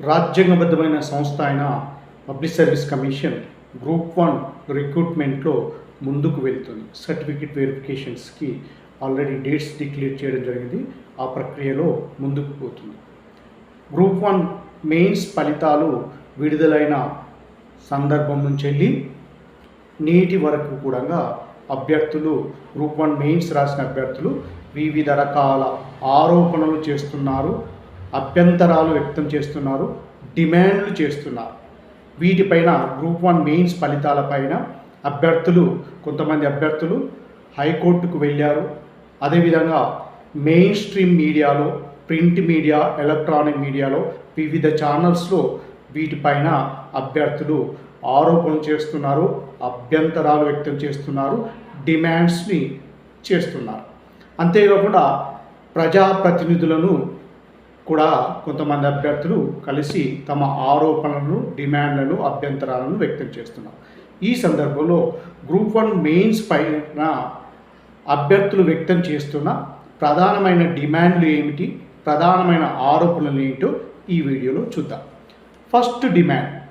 రాజ్యాంగబద్ధమైన సంస్థ అయిన public service commission group one రిక్రూట్మెంట్లో ముందుకు వెళ్తుంది. సర్టిఫికేట్ వెరిఫికేషన్స్కి ఆల్రెడీ డేట్స్ డిక్లేర్ చేయడం జరిగింది. ఆ ప్రక్రియలో ముందుకు పోతుంది. గ్రూప్ వన్ మెయిన్స్ ఫలితాలు విడుదలైన సందర్భం నుంచి వెళ్ళి నేటి వరకు కూడా అభ్యర్థులు గ్రూప్ వన్ మెయిన్స్ రాసిన అభ్యర్థులు వివిధ రకాల ఆరోపణలు చేస్తున్నారు. అభ్యంతరాలు వ్యక్తం చేస్తున్నారు డిమాండ్లు చేస్తున్నారు. వీటిపైన గ్రూప్ వన్ మెయిన్స్ ఫలితాలపైన అభ్యర్థులు కొంతమంది అభ్యర్థులు హైకోర్టుకు వెళ్ళారు. అదేవిధంగా మెయిన్ స్ట్రీమ్ మీడియాలో ప్రింట్ మీడియా ఎలక్ట్రానిక్ మీడియాలో వివిధ ఛానల్స్లో వీటిపైన అభ్యర్థులు ఆరోపణలు చేస్తున్నారు అభ్యంతరాలు వ్యక్తం చేస్తున్నారు డిమాండ్స్ని చేస్తున్నారు. అంతేకాకుండా ప్రజాప్రతినిధులను కూడా కొంతమంది అభ్యర్థులు కలిసి తమ ఆరోపణలను డిమాండ్లను అభ్యంతరాలను వ్యక్తం చేస్తున్నారు. ఈ సందర్భంలో గ్రూప్ వన్ మెయిన్స్ పైన అభ్యర్థులు వ్యక్తం చేస్తున్న ప్రధానమైన డిమాండ్లు ఏమిటి? ప్రధానమైన ఆరోపణలు ఏంటో ఈ వీడియోలో చూద్దాం. ఫస్ట్ డిమాండ్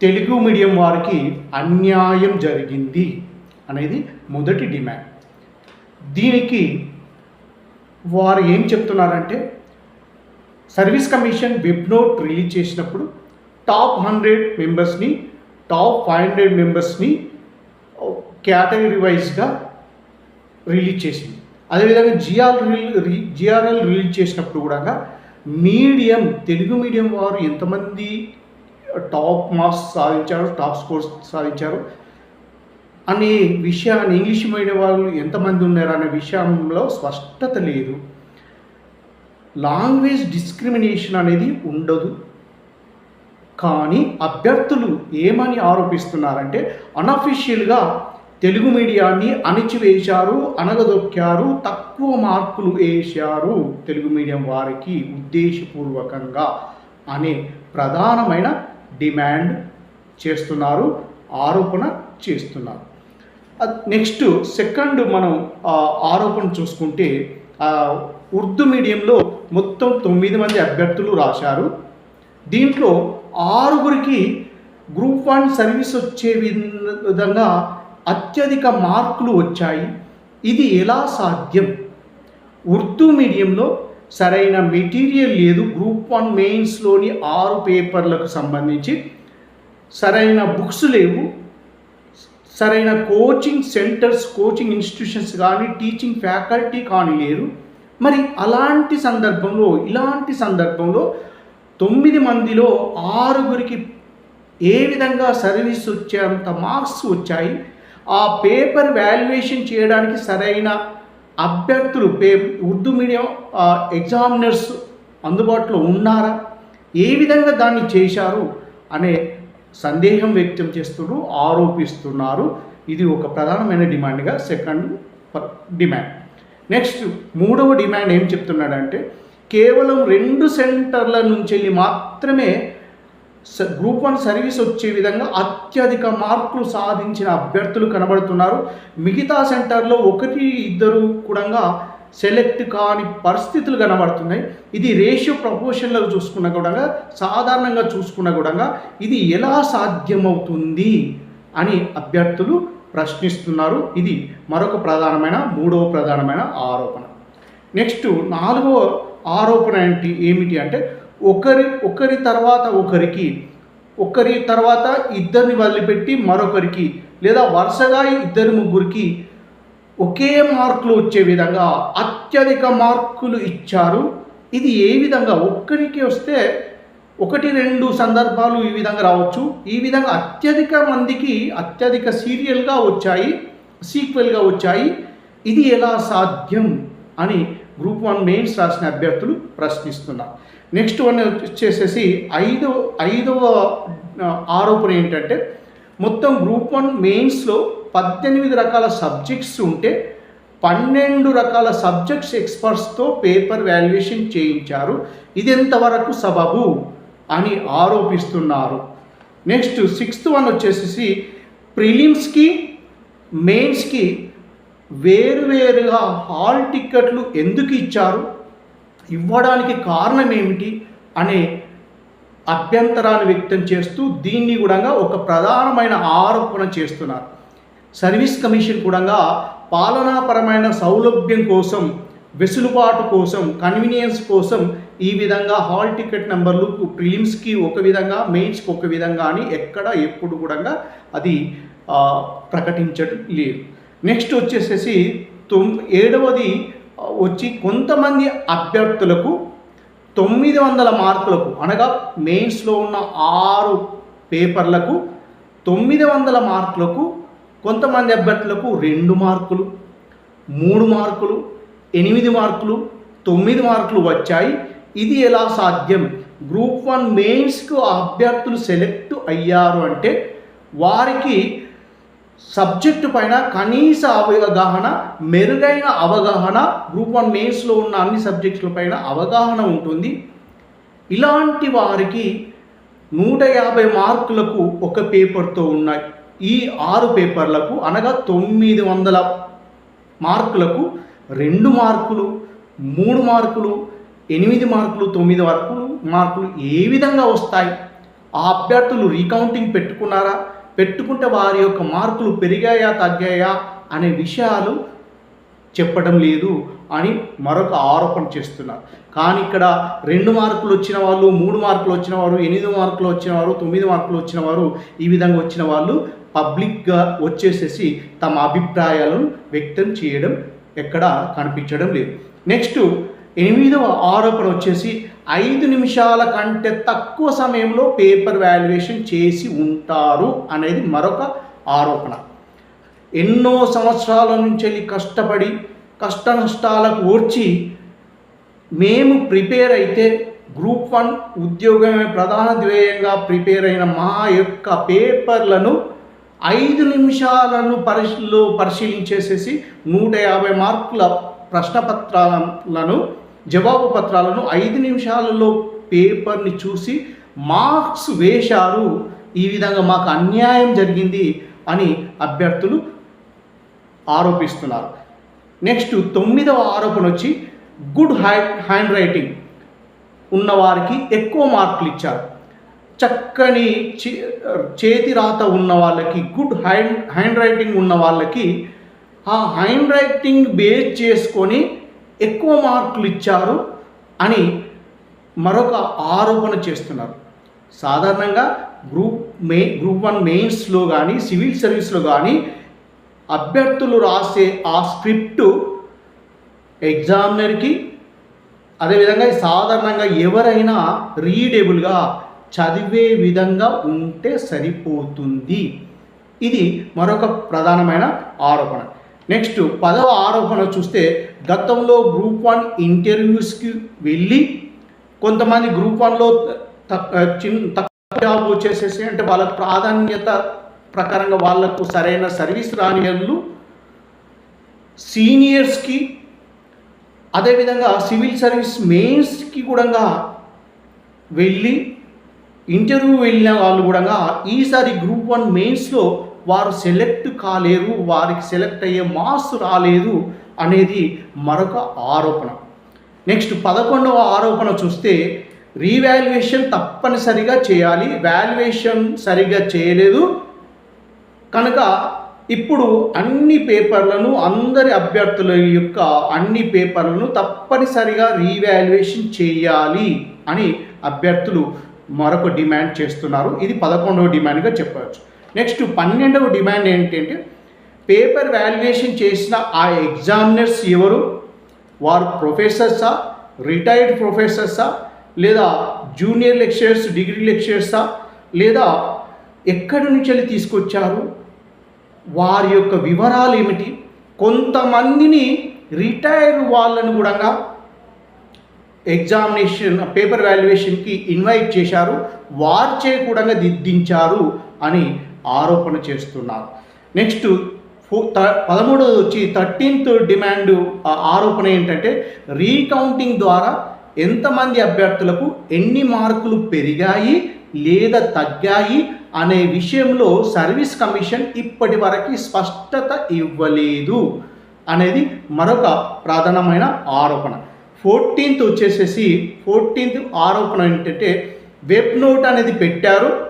తెలుగు మీడియం వారికి అన్యాయం జరిగింది అనేది మొదటి డిమాండ్. దీనికి వారు ఏం చెప్తున్నారంటే service commission web note release చేసినప్పుడు టాప్ హండ్రెడ్ మెంబర్స్ని టాప్ ఫైవ్ హండ్రెడ్ మెంబర్స్ని కేటగిరీ వైజ్గా రిలీజ్ చేసింది. అదేవిధంగా జిఆర్ రిల్ జిఆర్ఎల్ రిలీజ్ చేసినప్పుడు కూడా మీడియం తెలుగు మీడియం వారు ఎంతమంది టాప్ మార్క్స్ సాధించారు టాప్ స్కోర్స్ సాధించారు అనే విషయాన్ని ఇంగ్లీష్ మీడియం వాళ్ళు ఎంతమంది ఉన్నారు అనే విషయంలో స్పష్టత లేదు. లాంగ్వేజ్ డిస్క్రిమినేషన్ అనేది ఉండదు. కానీ అభ్యర్థులు ఏమని ఆరోపిస్తున్నారంటే అనఫిషియల్గా తెలుగు మీడియాన్ని అణిచివేశారు అనగదొక్కారు తక్కువ మార్కులు వేశారు తెలుగు మీడియం వారికి ఉద్దేశపూర్వకంగా అనే ప్రధానమైన డిమాండ్ చేస్తున్నారు ఆరోపణ చేస్తున్నారు. నెక్స్ట్ సెకండ్ మనం ఆరోపణ చూసుకుంటే ఉర్దూ మీడియంలో మొత్తం తొమ్మిది మంది అభ్యర్థులు రాశారు. దీంట్లో ఆరుగురికి గ్రూప్ వన్ సర్వీస్ వచ్చే విధంగా అత్యధిక మార్కులు వచ్చాయి. ఇది ఎలా సాధ్యం? ఉర్దూ మీడియంలో సరైన మెటీరియల్ లేదు. గ్రూప్ వన్ మెయిన్స్లోని ఆరు పేపర్లకు సంబంధించి సరైన బుక్స్ లేవు. సరైన కోచింగ్ సెంటర్స్ కోచింగ్ ఇన్స్టిట్యూషన్స్ కానీ టీచింగ్ ఫ్యాకల్టీ కానీ లేరు. మరి అలాంటి సందర్భంలో ఇలాంటి సందర్భంలో తొమ్మిది మందిలో ఆరుగురికి ఏ విధంగా సర్వీస్ వచ్చేంత మార్క్స్ వచ్చాయి ఆ పేపర్ వాల్యుయేషన్ చేయడానికి సరైన అభ్యర్థులు పే ఉర్దూ మీడియం ఎగ్జామినర్స్ అందుబాటులో ఉన్నారా? ఏ విధంగా దాన్ని చేశారు అనే సందేహం వ్యక్తం చేస్తున్నారు ఆరోపిస్తున్నారు. ఇది ఒక ప్రధానమైన డిమాండ్గా సెకండ్ డిమాండ్. నెక్స్ట్ మూడవ డిమాండ్ ఏం చెప్తున్నాడంటే కేవలం రెండు సెంటర్ల నుంచి వెళ్ళి మాత్రమే స- గ్రూప్ వన్ సర్వీస్ వచ్చే విధంగా అత్యధిక మార్కులు సాధించిన అభ్యర్థులు కనబడుతున్నారు. మిగతా సెంటర్లో ఒకటి ఇద్దరు కూడా సెలెక్ట్ కాని పరిస్థితులు కనబడుతున్నాయి. ఇది రేషియో ప్రపోర్షన్లో చూసుకున్న కూడా సాధారణంగా చూసుకున్న కూడా ఇది ఎలా సాధ్యమవుతుంది అని అభ్యర్థులు ప్రశ్నిస్తున్నారు. ఇది మరొక ప్రధానమైన మూడవ ప్రధానమైన ఆరోపణ. నెక్స్ట్ నాలుగవ ఆరోపణ ఏంటి ఏమిటి అంటే ఒకరి ఒకరి తర్వాత ఒకరికి ఒకరి తర్వాత ఇద్దరిని వదిలిపెట్టి మరొకరికి లేదా వరుసగా ఇద్దరు ముగ్గురికి ఒకే మార్కులు వచ్చే విధంగా అత్యధిక మార్కులు ఇచ్చారు. ఇది ఏ విధంగా? ఒక్కరికి వస్తే ఒకటి రెండు సందర్భాలు ఈ విధంగా రావచ్చు. ఈ విధంగా అత్యధిక మందికి అత్యధిక సీరియల్గా వచ్చాయి సీక్వెల్గా వచ్చాయి. ఇది ఎలా సాధ్యం అని గ్రూప్ వన్ మెయిన్స్ రాసిన అభ్యర్థులు ప్రశ్నిస్తున్నారు. నెక్స్ట్ వన్ వచ్చేసేసి ఐదవ ఐదవ ఆరోపణ ఏంటంటే మొత్తం గ్రూప్ వన్ మెయిన్స్లో పద్దెనిమిది రకాల సబ్జెక్ట్స్ ఉంటే పన్నెండు రకాల సబ్జెక్ట్స్ ఎక్స్పర్ట్స్తో పేపర్ వాల్యుయేషన్ చేయించారు. ఇది ఎంతవరకు సబబు? అని ఆరోపిస్తున్నారు. నెక్స్ట్ సిక్స్త్ వన్ వచ్చేసి ప్రిలిమ్స్కి మెయిన్స్కి వేరువేరుగా హాల్ టిక్కెట్లు ఎందుకు ఇచ్చారు? ఇవ్వడానికి కారణం ఏమిటి అనే అభ్యంతరాన్ని వ్యక్తం చేస్తూ దీన్ని కూడా ఒక ప్రధానమైన ఆరోపణ చేస్తున్నారు. సర్వీస్ కమిషన్ కూడా పాలనాపరమైన సౌలభ్యం కోసం వెసులుబాటు కోసం కన్వీనియన్స్ కోసం ఈ విధంగా హాల్ టికెట్ నెంబర్లు ప్రిలిమ్స్కి ఒక విధంగా మెయిన్స్కి ఒక విధంగా అని ఎక్కడ ఎప్పుడు కూడా అది ప్రకటించడం లేదు. నెక్స్ట్ వచ్చేసేసి తొమ్ ఏడవది వచ్చి కొంతమంది అభ్యర్థులకు తొమ్మిది వందల మార్కులకు అనగా మెయిన్స్లో ఉన్న ఆరు పేపర్లకు తొమ్మిది వందల మార్కులకు కొంతమంది అభ్యర్థులకు రెండు మార్కులు మూడు మార్కులు ఎనిమిది మార్కులు తొమ్మిది మార్కులు వచ్చాయి. ఇది ఎలా సాధ్యం? గ్రూప్ వన్ మెయిన్స్కు అభ్యర్థులు సెలెక్ట్ అయ్యారు అంటే వారికి సబ్జెక్టు పైన కనీస అవగాహన మెరుగైన అవగాహన గ్రూప్ వన్ మెయిన్స్లో ఉన్న అన్ని సబ్జెక్టుల పైన అవగాహన ఉంటుంది. ఇలాంటి వారికి నూట యాభై మార్కులకు ఒక పేపర్తో ఉన్నాయి ఈ ఆరు పేపర్లకు అనగా తొమ్మిది వందల మార్కులకు రెండు మార్కులు మూడు మార్కులు ఎనిమిది మార్కులు తొమ్మిది వరకు మార్కులు ఏ విధంగా వస్తాయి? ఆ అభ్యర్థులు రీకౌంటింగ్ పెట్టుకున్నారా? పెట్టుకుంటే వారి యొక్క మార్కులు పెరిగాయా తగ్గాయా అనే విషయాలు చెప్పడం లేదు అని మరొక ఆరోపణ చేస్తున్నారు. కానీ ఇక్కడ రెండు మార్కులు వచ్చిన వాళ్ళు మూడు మార్కులు వచ్చిన వారు ఎనిమిది మార్కులు వచ్చిన వారు తొమ్మిది మార్కులు వచ్చిన వారు ఈ విధంగా వచ్చిన వాళ్ళు పబ్లిక్గా వచ్చేసేసి తమ అభిప్రాయాలను వ్యక్తం చేయడం ఎక్కడ కనిపించడం లేదు. నెక్స్ట్ ఎనిమిదవ ఆరోపణ వచ్చేసి ఐదు నిమిషాల కంటే తక్కువ సమయంలో పేపర్ వాల్యుయేషన్ చేసి ఉంటారు అనేది మరొక ఆరోపణ. ఎన్నో సంవత్సరాల నుంచి కష్టపడి కష్ట నష్టాలకు ఓర్చి మేము ప్రిపేర్ అయితే గ్రూప్ వన్ ఉద్యోగమే ప్రధాన ధ్యేయంగా ప్రిపేర్ అయిన మా యొక్క పేపర్లను ఐదు నిమిషాలను పరిశీలో పరిశీలించేసేసి నూట యాభై మార్కుల ప్రశ్నపత్రాలను జవాబు పత్రాలను ఐదు నిమిషాలలో పేపర్ని చూసి మార్క్స్ వేశారు. ఈ విధంగా మాకు అన్యాయం జరిగింది అని అభ్యర్థులు ఆరోపిస్తున్నారు. నెక్స్ట్ తొమ్మిదవ ఆరోపణ వచ్చి గుడ్ హ్యాండ్ హ్యాండ్ రైటింగ్ ఉన్నవారికి ఎక్కువ మార్కులు ఇచ్చారు. చక్కని చే- చేతి రాత ఉన్న వాళ్ళకి గుడ్ హ్యాండ్ హ్యాండ్ రైటింగ్ ఉన్న వాళ్ళకి ఆ హ్యాండ్ రైటింగ్ బేస్ చేసుకొని ఎక్కువ మార్కులు ఇచ్చారు అని మరొక ఆరోపణ చేస్తున్నారు. సాధారణంగా గ్రూప్ మే గ్రూప్ వన్ మెయిన్స్లో కానీ సివిల్ సర్వీస్లో కానీ అభ్యర్థులు రాసే ఆ స్క్రిప్టు ఎగ్జామినర్కి అదేవిధంగా సాధారణంగా ఎవరైనా రీడేబుల్గా చదివే విధంగా ఉంటే సరిపోతుంది. ఇది మరొక ప్రధానమైన ఆరోపణ. నెక్స్ట్ పదవ ఆరోపణ చూస్తే గతంలో గ్రూప్ వన్ ఇంటర్వ్యూస్కి వెళ్ళి కొంతమంది గ్రూప్ వన్లో తక్కువ జాబ్ వచ్చేసేసి అంటే వాళ్ళకు ప్రాధాన్యత ప్రకారంగా వాళ్ళకు సరైన సర్వీస్ రాని వాళ్ళు సీనియర్స్కి అదేవిధంగా సివిల్ సర్వీస్ మెయిన్స్కి కూడా వెళ్ళి ఇంటర్వ్యూ వెళ్ళిన వాళ్ళు కూడా ఈసారి గ్రూప్ వన్ మెయిన్స్లో వారు సెలెక్ట్ కాలేరు వారికి సెలెక్ట్ అయ్యే మార్క్స్ రాలేదు. అనేది మరొక ఆరోపణ. నెక్స్ట్ పదకొండవ ఆరోపణ చూస్తే రీవాల్యుయేషన్ తప్పనిసరిగా చేయాలి వాల్యుయేషన్ సరిగ్గా చేయలేదు. కనుక ఇప్పుడు అన్ని పేపర్లను అందరి అభ్యర్థుల యొక్క అన్ని పేపర్లను తప్పనిసరిగా రీవాల్యుయేషన్ చేయాలి అని అభ్యర్థులు మరొక డిమాండ్ చేస్తున్నారు. ఇది పదకొండవ డిమాండ్గా చెప్పవచ్చు. నెక్స్ట్ పన్నెండవ డిమాండ్ ఏంటంటే పేపర్ వాల్యుయేషన్ చేసిన ఆ ఎగ్జామినర్స్ ఎవరు? వారు ప్రొఫెసర్సా? రిటైర్డ్ ప్రొఫెసర్సా? లేదా జూనియర్ లెక్చరర్స్ డిగ్రీ లెక్చరర్సా? లేదా ఎక్కడి నుంచి వెళ్ళి తీసుకొచ్చారు? వారి యొక్క వివరాలు ఏమిటి? కొంతమందిని రిటైర్ వాళ్ళను కూడా ఎగ్జామినేషన్ పేపర్ వాల్యుయేషన్కి ఇన్వైట్ చేశారు. వారిచే కూడా దిద్దించారు అని ఆరోపణ చేస్తున్నారు. నెక్స్ట్ ఫో- వచ్చి థర్టీన్త్ డిమాండ్ ఆరోపణ ఏంటంటే రీకౌంటింగ్ ద్వారా ఎంతమంది అభ్యర్థులకు ఎన్ని మార్కులు పెరిగాయి లేదా తగ్గాయి అనే విషయంలో సర్వీస్ కమిషన్ ఇప్పటి వరకు స్పష్టత ఇవ్వలేదు అనేది మరొక ప్రధానమైన ఆరోపణ. ఫోర్టీన్త్ వచ్చేసేసి ఫోర్టీన్త్ ఆరోపణ ఏంటంటే వెబ్ నోట్ అనేది పెట్టారు.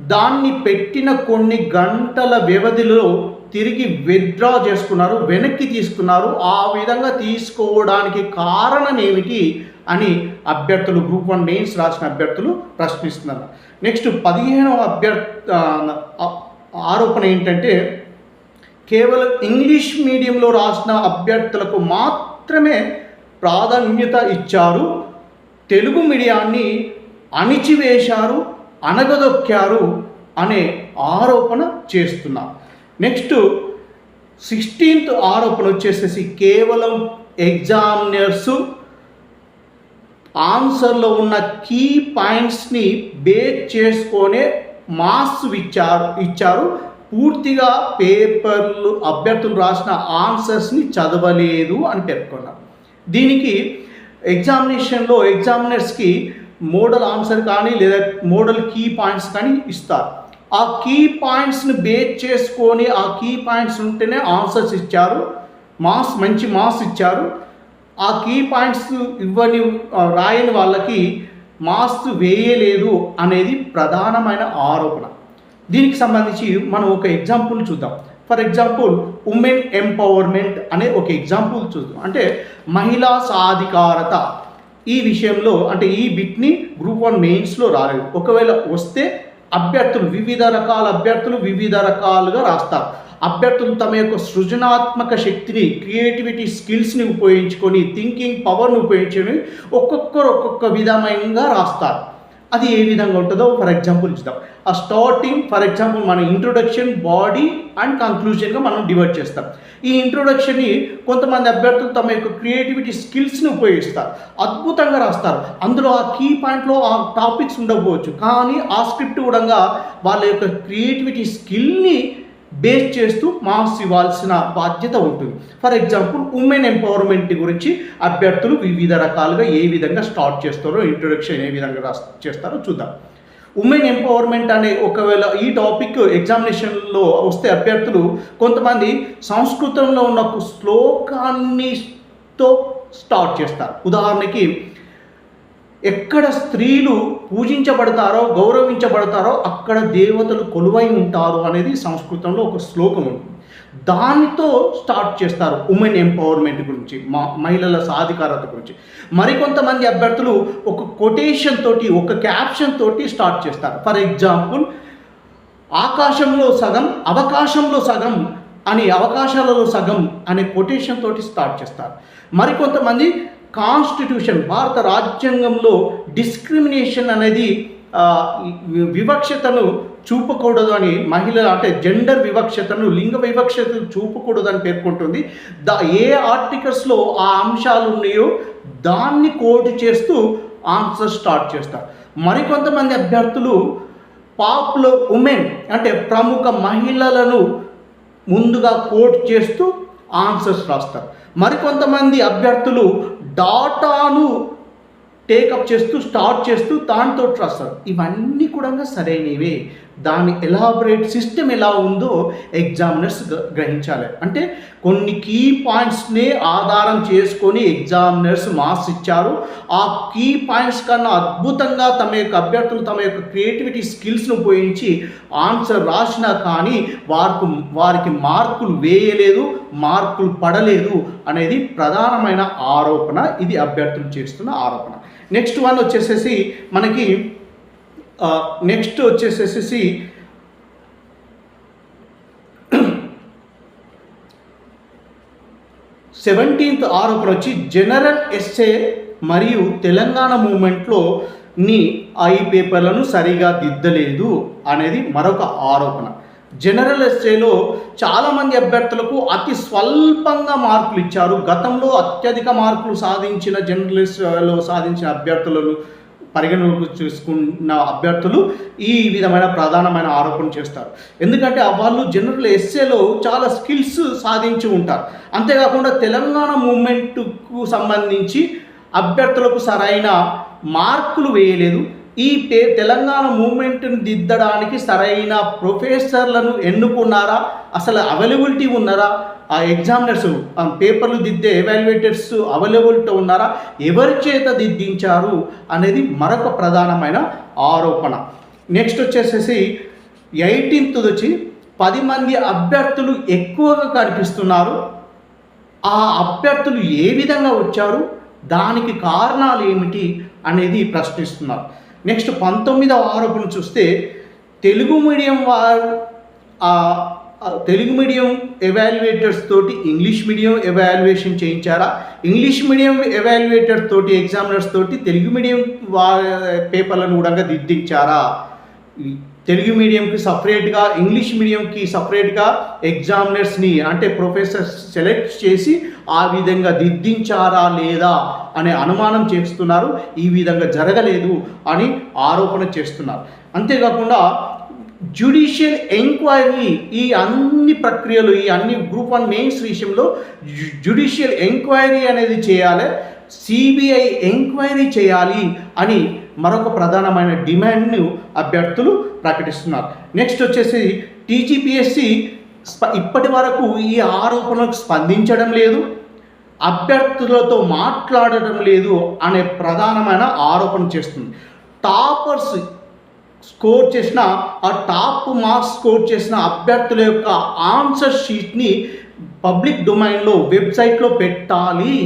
దాన్ని పెట్టిన కొన్ని గంటల వ్యవధిలో తిరిగి విత్డ్రా చేసుకున్నారు వెనక్కి తీసుకున్నారు. ఆ విధంగా తీసుకోవడానికి కారణం ఏమిటి అని అభ్యర్థులు గ్రూప్ వన్ మెయిన్స్ రాసిన అభ్యర్థులు ప్రశ్నిస్తున్నారు. నెక్స్ట్ పదిహేనవ అభ్యర్థ ఆరోపణ ఏంటంటే కేవలం ఇంగ్లీష్ మీడియంలో రాసిన అభ్యర్థులకు మాత్రమే ప్రాధాన్యత ఇచ్చారు. తెలుగు మీడియాన్ని అణిచివేశారు అనగదొక్కారు అనే ఆరోపణ చేస్తున్నారు. నెక్స్ట్ సిక్స్టీన్త్ ఆరోపణ వచ్చేసేసి కేవలం ఎగ్జామినర్సు ఆన్సర్లో ఉన్న కీ పాయింట్స్ని బేస్ చేసుకొనే మార్క్స్ ఇచ్చారు ఇచ్చారు. పూర్తిగా పేపర్లు అభ్యర్థులు రాసిన ఆన్సర్స్ని చదవలేదు అని పేర్కొన్నారు. దీనికి ఎగ్జామినేషన్లో ఎగ్జామినర్స్కి మోడల్ ఆన్సర్ కానీ లేదా మోడల్ కీ పాయింట్స్ కానీ ఇస్తారు. ఆ కీ పాయింట్స్ని బేస్ చేసుకొని ఆ కీ పాయింట్స్ ఉంటేనే ఆన్సర్స్ ఇచ్చారు. మార్క్స్ మంచి మార్క్స్ ఇచ్చారు. ఆ కీ పాయింట్స్ ఇవ్వని రాయని వాళ్ళకి మార్క్స్ వేయలేదు అనేది ప్రధానమైన ఆరోపణ. దీనికి సంబంధించి మనం ఒక ఎగ్జాంపుల్ చూద్దాం. ఫర్ ఎగ్జాంపుల్ ఉమెన్ ఎంపవర్మెంట్ అనే ఒక ఎగ్జాంపుల్ చూద్దాం. అంటే మహిళా సాధికారత. ఈ విషయంలో అంటే ఈ బిట్ని గ్రూప్ వన్ మెయిన్స్లో రాలేదు. ఒకవేళ వస్తే అభ్యర్థులు వివిధ రకాల అభ్యర్థులు వివిధ రకాలుగా రాస్తారు. అభ్యర్థులు తమ యొక్క సృజనాత్మక శక్తిని క్రియేటివిటీ స్కిల్స్ని ఉపయోగించుకొని థింకింగ్ పవర్ని ఉపయోగించుకొని ఒక్కొక్కరు ఒక్కొక్క విధంగా రాస్తారు. అది ఏ విధంగా ఉంటుందో ఫర్ ఎగ్జాంపుల్ చూద్దాం. ఆ స్టార్టింగ్ ఫర్ ఎగ్జాంపుల్ మన ఇంట్రొడక్షన్ బాడీ అండ్ కంక్లూజన్గా మనం డివైడ్ చేస్తాం. ఈ ఇంట్రొడక్షన్ని కొంతమంది అభ్యర్థులు తమ యొక్క క్రియేటివిటీ స్కిల్స్ని ఉపయోగిస్తారు. అద్భుతంగా రాస్తారు. అందులో ఆ కీ పాయింట్లో ఆ టాపిక్స్ ఉండకపోవచ్చు. కానీ ఆ స్క్రిప్ట్ కూడా వాళ్ళ యొక్క క్రియేటివిటీ స్కిల్ని బేస్ చేస్తూ మార్క్స్ ఇవ్వాల్సిన బాధ్యత ఉంటుంది. ఫర్ ఎగ్జాంపుల్ ఉమెన్ ఎంపవర్మెంట్ గురించి అభ్యర్థులు వివిధ రకాలుగా ఏ విధంగా స్టార్ట్ చేస్తారో ఇంట్రొడక్షన్ ఏ విధంగా చేస్తారో చూద్దాం. ఉమెన్ ఎంపవర్మెంట్ అనే ఒకవేళ ఈ టాపిక్ ఎగ్జామినేషన్లో వస్తే అభ్యర్థులు కొంతమంది సంస్కృతంలో ఉన్న శ్లోకాన్నితో స్టార్ట్ చేస్తారు. ఉదాహరణకి ఎక్కడ స్త్రీలు పూజించబడతారో గౌరవించబడతారో అక్కడ దేవతలు కొలువై ఉంటారు అనేది సంస్కృతంలో ఒక శ్లోకం ఉంటుంది దానితో స్టార్ట్ చేస్తారు ఉమెన్ ఎంపవర్మెంట్ గురించి మా మహిళల సాధికారత గురించి. మరికొంతమంది అభ్యర్థులు ఒక కొటేషన్ తోటి ఒక క్యాప్షన్ తోటి స్టార్ట్ చేస్తారు. ఫర్ ఎగ్జాంపుల్ ఆకాశంలో సగం అవకాశంలో సగం అని అవకాశాలలో సగం అనే కొటేషన్ తోటి స్టార్ట్ చేస్తారు. మరికొంతమంది కాన్స్టిట్యూషన్ భారత రాజ్యాంగంలో డిస్క్రిమినేషన్ అనేది వివక్షతను చూపకూడదు అని మహిళలు అంటే జెండర్ వివక్షతను లింగ వివక్షతను చూపకూడదు అని పేర్కొంటుంది. దా ఏ ఆర్టికల్స్లో ఆ అంశాలు ఉన్నాయో దాన్ని కోట్ చేస్తూ ఆన్సర్ స్టార్ట్ చేస్తారు. మరికొంతమంది అభ్యర్థులు పాపులర్ ఉమెన్ అంటే ప్రముఖ మహిళలను ముందుగా కోట్ చేస్తూ ఆన్సర్స్ రాస్తారు. మరికొంతమంది అభ్యర్థులు డాటాను టేకప్ చేస్తూ స్టార్ట్ చేస్తూ దాంతో రాస్తారు ఇవన్నీ కూడా సరైనవే. దాని ఎలాబరేట్ సిస్టమ్ ఎలా ఉందో ఎగ్జామినర్స్ గ్రహించాలి. అంటే కొన్ని కీ పాయింట్స్ని ఆధారం చేసుకొని ఎగ్జామినర్స్ మార్క్స్ ఇచ్చారు. ఆ కీ పాయింట్స్ కన్నా అద్భుతంగా తమ యొక్క అభ్యర్థులు తమ యొక్క క్రియేటివిటీ స్కిల్స్ను ఉపయోగించి ఆన్సర్ రాసినా కానీ వారికి వారికి మార్కులు వేయలేదు మార్కులు పడలేదు అనేది ప్రధానమైన ఆరోపణ. ఇది అభ్యర్థులు చేస్తున్న ఆరోపణ. నెక్స్ట్ వన్ వచ్చేసేసి మనకి నెక్స్ట్ వచ్చేసేసి సెవెంటీన్త్ ఆరోపణ వచ్చి జనరల్ ఎస్ఏ మరియు తెలంగాణ మూమెంట్లో నీ ఈ పేపర్లను సరిగా దిద్దలేదు అనేది మరొక ఆరోపణ. జనరల్ ఎస్ఏలో చాలామంది అభ్యర్థులకు అతి స్వల్పంగా మార్కులు ఇచ్చారు. గతంలో అత్యధిక మార్కులు సాధించిన జనరల్ ఎస్ఏలో సాధించిన అభ్యర్థులను పరిగణలోకి చూసుకున్న అభ్యర్థులు ఈ విధమైన ప్రధానమైన ఆరోపణ చేస్తారు. ఎందుకంటే వాళ్ళు జనరల్ ఎస్ఏలో చాలా స్కిల్స్ సాధించి ఉంటారు. అంతేకాకుండా తెలంగాణ మూమెంట్కు సంబంధించి అభ్యర్థులకు సరైన మార్కులు వేయలేదు. ఈ తే తెలంగాణ మూమెంట్ని దిద్దడానికి సరైన ప్రొఫెసర్లను ఎన్నుకున్నారా? అసలు అవైలబిలిటీ ఉన్నారా? ఆ ఎగ్జామినర్స్ పేపర్లు దిద్దే ఎవాల్యుయేటర్స్ అవైలబిలిటీ ఉన్నారా? ఎవరి చేత దిద్దించారు? అనేది మరొక ప్రధానమైన ఆరోపణ. నెక్స్ట్ వచ్చేసేసి ఎయిటీన్త్ వచ్చి పది మంది అభ్యర్థులు ఎక్కువగా కనిపిస్తున్నారు. ఆ అభ్యర్థులు ఏ విధంగా వచ్చారు? దానికి కారణాలు ఏమిటి? అనేది ప్రశ్నిస్తున్నారు. నెక్స్ట్ పంతొమ్మిదవ ఆరోపణ చూస్తే తెలుగు మీడియం వారు ఆ, తెలుగు మీడియం ఎవాల్యుయేటర్స్ తోటి ఇంగ్లీష్ మీడియం ఎవాల్యుయేషన్ చేయించారా? ఇంగ్లీష్ మీడియం ఎవాల్యుయేటర్ తోటి ఎగ్జామినర్స్ తోటి తెలుగు మీడియం వా పేపర్లను కూడా దిద్దించారా? తెలుగు మీడియంకి సపరేట్గా ఇంగ్లీష్ మీడియంకి సపరేట్గా ఎగ్జామినర్స్ని అంటే ప్రొఫెసర్స్ సెలెక్ట్ చేసి ఆ విధంగా దిద్దించారా లేదా అనే అనుమానం చేస్తున్నారు. ఈ విధంగా జరగలేదు అని ఆరోపణ చేస్తున్నారు. అంతేకాకుండా జ్యుడిషియల్ ఎంక్వైరీ ఈ అన్ని ప్రక్రియలు ఈ అన్ని గ్రూప్ వన్ మెయిన్స్ విషయంలో జ్యుడిషియల్ ఎంక్వైరీ అనేది చేయాలి సిబిఐ ఎంక్వైరీ చేయాలి అని మరొక ప్రధానమైన డిమాండ్ను అభ్యర్థులు ప్రకటిస్తున్నారు. నెక్స్ట్ వచ్చేసి టీజీపీఎస్సి ఇప్పటి వరకు ఈ ఆరోపణలకు స్పందించడం లేదు అభ్యర్థులతో మాట్లాడడం లేదు అనే ప్రధానమైన ఆరోపణ చేస్తుంది. టాపర్స్ స్కోర్ చేసిన ఆ టాప్ మార్క్స్ స్కోర్ చేసిన అభ్యర్థుల యొక్క ఆన్సర్ షీట్ని పబ్లిక్ డొమైన్లో వెబ్సైట్లో పెట్టాలి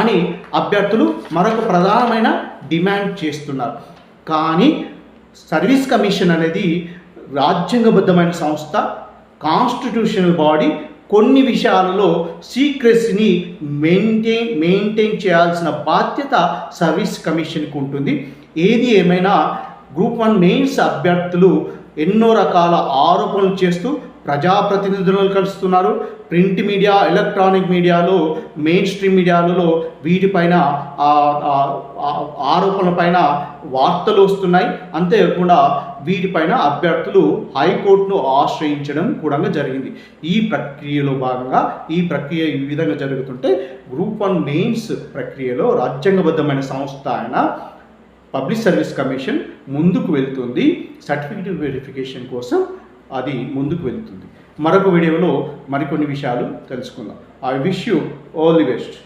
అని అభ్యర్థులు మరొక ప్రధానమైన డిమాండ్ చేస్తున్నారు. కానీ సర్వీస్ కమిషన్ అనేది రాజ్యాంగబద్ధమైన సంస్థ కాన్స్టిట్యూషనల్ బాడీ కొన్ని విషయాలలో సీక్రెసీని మెయింటైన్ మెయింటైన్ చేయాల్సిన బాధ్యత సర్వీస్ కమిషన్కి ఉంటుంది. ఏది ఏమైనా గ్రూప్ వన్ మెయిన్స్ అభ్యర్థులు ఎన్నో రకాల ఆరోపణలు చేస్తూ ప్రజాప్రతినిధులను కలుస్తున్నారు. ప్రింట్ మీడియా ఎలక్ట్రానిక్ మీడియాలో మెయిన్ స్ట్రీమ్ మీడియాలలో వీటిపైన ఆరోపణల పైన ఆరోపణలపైన వార్తలు వస్తున్నాయి. అంతేకాకుండా వీటిపైన అభ్యర్థులు హైకోర్టును ఆశ్రయించడం కూడా జరిగింది. ఈ ప్రక్రియలో భాగంగా ఈ ప్రక్రియ ఈ విధంగా జరుగుతుంటే గ్రూప్ వన్ మెయిన్స్ ప్రక్రియలో రాజ్యాంగబద్ధమైన సంస్థ అయిన పబ్లిక్ సర్వీస్ కమిషన్ ముందుకు వెళ్తుంది. సర్టిఫికేట్ వెరిఫికేషన్ కోసం అది ముందుకు వెళ్తుంది. మరొక వీడియోలో మరికొన్ని విషయాలు తెలుసుకుందాం. I wish you all the best